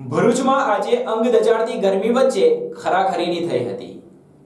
ભરૂચમાં આજે અંગ દજાડતી ગરમી વચ્ચે ખરાખરીની થઈ હતી.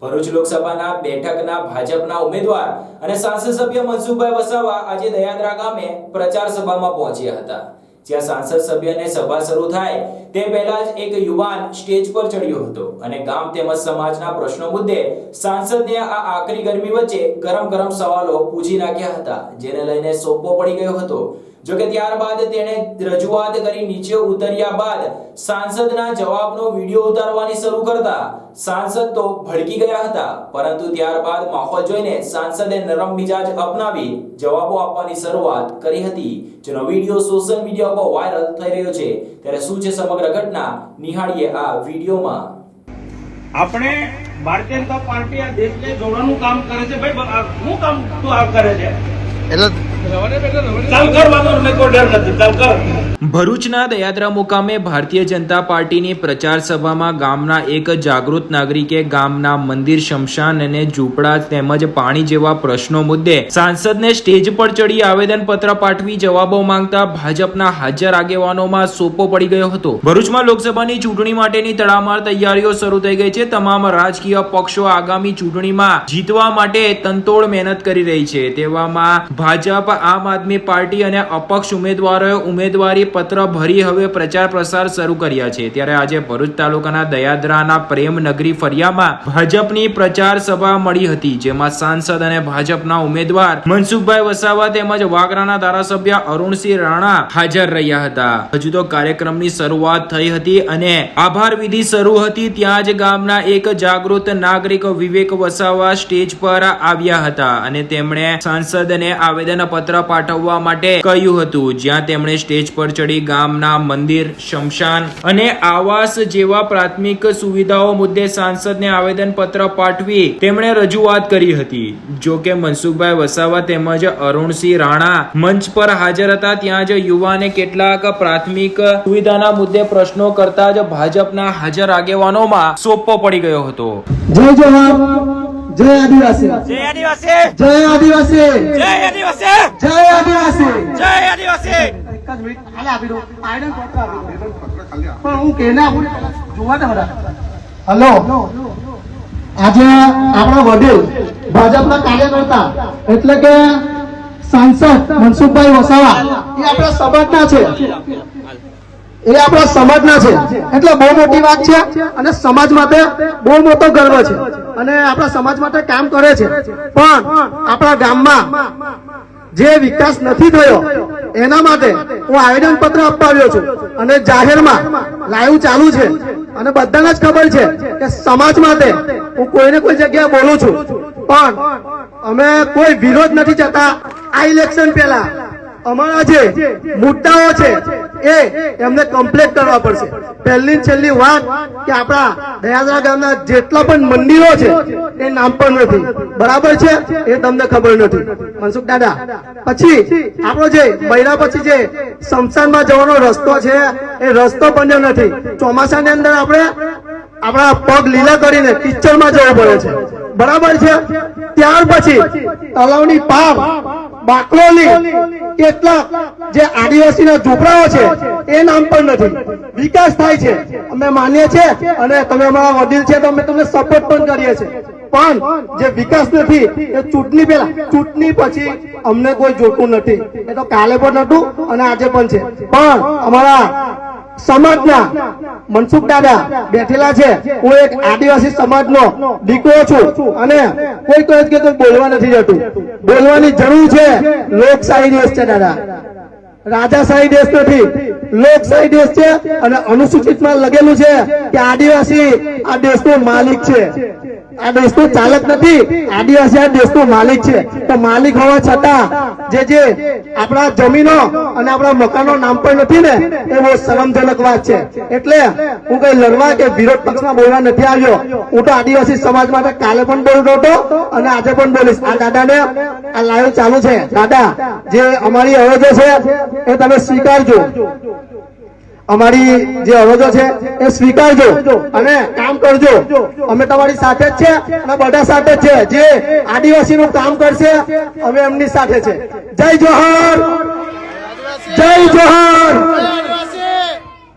ભરૂચ લોકસભાના બેઠકના ભાજપના ઉમેદવાર અને સાંસદ સભ્ય મનસુખભાઈ વસાવા આજે દયાદરા ગામે પ્રચાર સભામાં પહોંચ્યા હતા. જ્યાં સાંસદ સભ્યને સભા શરૂ થાય તે પહેલા જ એક યુવાન સ્ટેજ પર ચડ્યો હતો અને ગામ તેમજ સમાજના પ્રશ્નો મુદ્દે સાંસદને આ આકરી ગરમી વચ્ચે ગરમ ગરમ સવાલો પૂછી નાખ્યા હતા, જેને લઈને સોપો પડી ગયો હતો. જોકે ત્યારબાદ તેણે રજૂઆત કરી નીચે ઉતર્યા બાદ સાંસદના જવાબનો વીડિયો ઉતારવાની શરૂ કરતા સાંસદ તો ભડકી ગયા હતા પરંતુ ત્યારબાદ માહોલ જોઈને સાંસદે નરમ મિજાજ અપનાવી જવાબો આપવાની શરૂઆત કરી હતી. જેનો વીડિયો સોશિયલ મીડિયા પર વાયરલ થઈ રહ્યો છે. ત્યારે શું છે સમગ્ર ઘટના? નિહાળીએ આ વિડીયોમાં. આપણે ભારતીય જનતા પાર્ટી આ દેશને જોડવાનું કામ કરે છે. ભાઈ આ શું કામ તું આ કરે છે? એટલે ચાલ કર વાંધો નહીં, કોઈ ડર નથી ચાલ કર. ભરૂચના દયાત્રા મુકામે ભારતીય જનતા પાર્ટીની પ્રચાર સભામાં ગામના એક જાગૃત નાગરિકે ગામના મંદિર શમશાન અને ઝૂંપડા તેમજ પાણી જેવા પ્રશ્નો મુદ્દે સાંસદને સ્ટેજ પર ચડી આવેદન પત્ર પાઠવી જવાબો માંગતા ભાજપના હાજર આગેવાનોમાં સોપો પડી ગયો હતો. ભરૂચમાં લોકસભાની ચૂંટણી માટેની તડામાર તૈયારીઓ શરૂ થઈ ગઈ છે. તમામ રાજકીય પક્ષો આગામી ચૂંટણીમાં જીતવા માટે તંતોડ મહેનત કરી રહી છે. તેવામાં ભાજપ, આમ આદમી પાર્ટી અને અપક્ષ ઉમેદવારોએ ઉમેદવારી પત્ર ભરી હવે પ્રચાર પ્રસાર શરૂ કર્યા છે. ત્યારે આજે ભરૂચ તાલુકાના દયાદરાના પ્રેમનગરી ફરિયામાં ભાજપની પ્રચાર સભા મળી હતી, જેમાં સાંસદ અને ભાજપના ઉમેદવાર મનસુખભાઈ વસાવા તેમજ વાગરાના ધારાસભ્ય અરુણસિંહ રાણા હાજર રહ્યા હતા. હજુ તો કાર્યક્રમની શરૂઆત થઈ હતી અને આભાર વિધિ શરૂ હતી, ત્યાં જ ગામના એક જાગૃત નાગરિક વિવેક વસાવા સ્ટેજ પર આવ્યા હતા અને તેમણે સાંસદને આવેદન પત્ર પાઠવવા માટે કહ્યું હતું. જ્યાં તેમણે સ્ટેજ પર ચડી ગામના મંદિર શમશાન અને આવાસ જેવા પ્રાથમિક સુવિધાઓ મુદ્દે સાંસદને આવેદન પત્ર પાઠવી તેમણે રજૂઆત કરી હતી. જો કે મનસુખભાઈ વસાવા તેમજ અરુણસિંહ રાણા મંચ પર હાજર હતા ત્યાં જ યુવાને કેટલાક પ્રાથમિક સુવિધાના મુદ્દે પ્રશ્નો કરતા જ ભાજપના હાજર આગેવાનોમાં સોપો પડી ગયો હતો. જય જવાન જય આદિવાસી જય આદિવાસી. જય આદિવાસી. જય આદિવાસી. જય આદિવાસી. જય આદિવાસી. જ મિનિટ ખાલી આપી દો. આયરન પત્ર આપી દઉં પણ હું કેને આપું જોવા ને બધા. હલો. આજે આપણા વડીલ ભાજપના કાર્યકર્તા એટલે કે સાંસદ મનસુખભાઈ વસાવા એ આપણા સમાજના છે. એ આપણા સમાજના છે. એટલે બહુ મોટી વાત છે અને સમાજ માટે બહુ મોટો ગર્વ છે. અને આપણા સમાજ માટે કામ કરે છે. પણ આપણા ગામમાં જે વિકાસ નથી થયો એના માટે હું આવેદન પત્ર આપવા છું. અને જાહેરમાં લાઈવ ચાલુ છે. અને બધાને જ ખબર છે કે સમાજ માટે હું કોઈને કોઈ જગ્યાએ બોલું છું. પણ અમે કોઈ વિરોધ નથી જતા. આ ઇલેક્શન પહેલા અમારા જે મુદ્દાઓ છે એ, એમને કમ્પ્લીટ કરવા પડશે. પહેલી છેલ્લી વાત કે આપણા દયાદરા ગામના જેટલા પણ મંદિરો છે, એ નામ પણ નથી. બરાબર છે? એ તમને ખબર નથી. મનસુખ દાદા, પછી આપણો જે બૈરા પછી જે શમશાનમાં જવાનો રસ્તો છે, એ રસ્તો બન્યો નથી. ચોમાસાની અંદર આપણે આપણા પગ લીલા કરીને કિચડમાં જવું પડે છે. બરાબર છે? ત્યાર પછી તલાવની પાર બાકલોલી કેટલાક જે આદિવાસીના ઝૂંપડાઓ છે, એ નામ પણ નથી. વિકાસ થાય છે. અમે માનીએ છીએ અને તમે અમારા વડીલ છે તો અમે તમને સપોર્ટ પણ કરીએ છીએ. પણ જે વિકાસ નથી, એ ચૂંટણી પહેલા, ચૂંટણી પછી અમને કોઈ જોતું નથી. એ તો કાલે પણ હતું અને આજે પણ છે. પણ અમારા સમાજના મનસુખ દાદા બેઠેલા છે. હું એક આદિવાસી સમાજનો દીકરો છું અને કોઈ કોઈ કે બોલવા નથી જતું. બોલવાની જરૂર છે. લોકશાહી દેશ છે દાદા. રાજાશાહી દેશ નથી. લોકશાહી દેશ છે અને અનુસૂચિતમાં લગેલું છે કે આદિવાસી આ દેશનો માલિક છે. આ દેશનો ચાલક નથી. આદિવાસી આ દેશનો માલિક છે. તો માલિક હોવા છતાં જે જે આપણા જમીનો અને આપણા મકાનો નામ પણ નથી ને, એ બહુ શરમજનક વાત છે. એટલે હું કઈ લડવા કે વિરોધ પક્ષમાં બોલવા નથી આવ્યો. હું તો આદિવાસી સમાજ માટે કાલે પણ બોલતો હતો અને આજે પણ બોલીશ. આ દાદાને આ લાઈવ ચાલુ છે. દાદા, જે અમારી અરજો છે, એ તમે સ્વીકારજો. અમારી જે અરજો છે એ સ્વીકારજો અને કામ કરજો. અમે તમારી સાથે જ છે અને બધા સાથે જ છે. જે આદિવાસી નું કામ કરશે અમે એમની સાથે છે. જય જોહર! જય જોહર!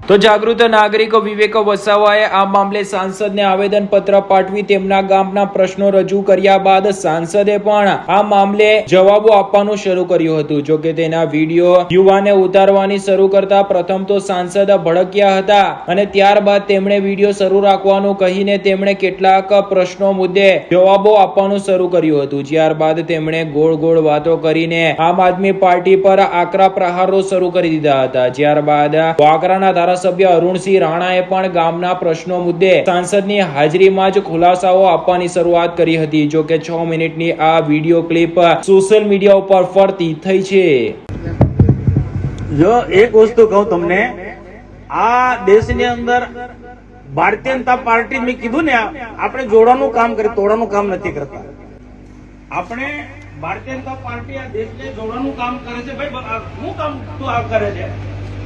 તો જાગૃત નાગરિકો વિવેક વસાવાએ આ મામલે સાંસદને આવેદન પત્ર પાઠવી તેમના ગામના પ્રશ્નો રજૂ કર્યા બાદ સાંસદે પણ આ મામલે જવાબો આપવાનું શરૂ કર્યું હતું. જો કે તેના વીડિયો યુવાને ઉતારવાની શરૂ કરતા પ્રથમ તો સાંસદ ભડક્યા હતા અને ત્યારબાદ તેમણે વીડિયો શરૂ રાખવાનું કહીને તેમણે કેટલાક પ્રશ્નો મુદ્દે જવાબો આપવાનું શરૂ કર્યું હતું. ત્યારબાદ તેમણે ગોળ ગોળ વાતો કરીને આમ આદમી પાર્ટી પર આકરા પ્રહારો શરૂ કરી દીધા હતા. ત્યારબાદ વાગરાના ધારાસભ્ય અરુણસિંહ રાણાએ પણ ગામના પ્રશ્નો મુદ્દે સાંસદની હાજરીમાં જ ખુલાસાઓ આપવાની શરૂઆત કરી હતી. જો કે છ મિનિટની આ વીડિયો ક્લિપ સોશિયલ મીડિયા ઉપર ફરતી થઈ છે. જો એક વસ્તુ કહું તમને, આ દેશની અંદર ભારતીય જનતા પાર્ટી મેં કીધું ને, આપણે જોડવાનું કામ કરી તોડવાનું કામ નથી કરતા. આપણે ભારતીય જનતા પાર્ટી આ દેશને જોડવાનું કામ કરે છે. ભાઈ શું કામ કરે છે?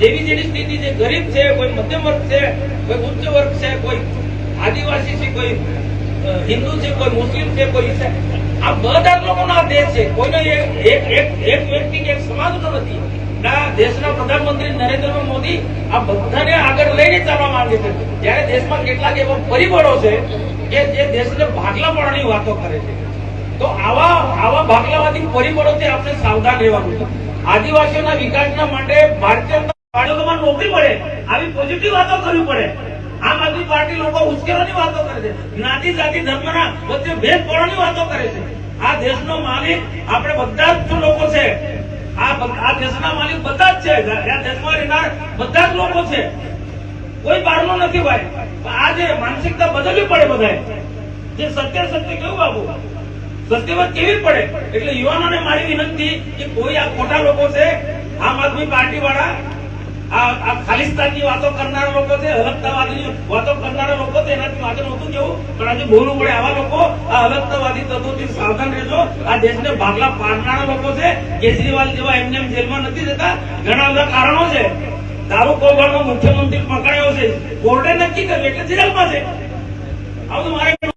જેવી જેવી સ્થિતિ છે, ગરીબ છે, કોઈ મધ્યમ વર્ગ છે, કોઈ ઉચ્ચ વર્ગ છે, કોઈ આદિવાસી છે, કોઈ હિન્દુ છે, કોઈ મુસ્લિમ છે, કોઈ આ બધા લોકોનો આ દેશ છે. કોઈનો એક એક વ્યક્તિ કે સમાજનો નથી. દેશના પ્રધાનમંત્રી નરેન્દ્ર મોદી આ બધાને આગળ લઈને ચાલવા માંગે છે. જ્યારે દેશમાં કેટલાક એવા પરિબળો છે કે જે દેશને ભાગલા પાડવાની વાતો કરે છે. તો આવા આવા ભાગલાવાદી પરિબળોથી આપણે સાવધાન રહેવાનું છે. આદિવાસીઓના વિકાસના માટે ભારતીય બાળકોમાં નોકરી પડે આવી પોઝિટિવ વાતો કરવી પડે. આમ આદમી પાર્ટી લોકો ઉશ્કેરવાની વાતો કરે છે. જ્ઞાતિ, જાતિ, ધર્મના વચ્ચે ભેદ પડવાની વાતો કરે છે. આ દેશનો માલિક આપણે બધા જ લોકો છે. આ દેશના માલિક બધા જ છે. આ દેશમાં રહેનાર બધા જ લોકો છે. કોઈ બહારનો નથી ભાઈ. આ માનસિકતા બદલવી પડે બધાએ. જે સત્ય સત્ય કેવું બાબુ સત્યવાદ કેવી પડે? એટલે યુવાનોને મારી વિનંતી કે કોઈ આ ખોટા લોકો છે, આમ આદમી પાર્ટી વાળા આ ખાલિસ્તાનની વાતો કરનારા લોકો છે, અલગતાવાદની વાતો કરનારા લોકો છે, એનાથી માથે નહોતું કેવું પણ આજે બોલવું પડે આવા લોકો આ અલગતાવાદી તત્વોથી સાવધાન રહેજો. આ દેશને ભાગલા પાડનારા લોકો છે, કેજરીવાલ જેવા એમને એમ જેલમાં નથી જતા. ઘણા બધા કારણો છે. દારૂ કૌભાંડમાં મુખ્યમંત્રી પકડાયો છે. કોર્ટે નક્કી કર્યું, એટલે જેલમાં છે. આવું મારે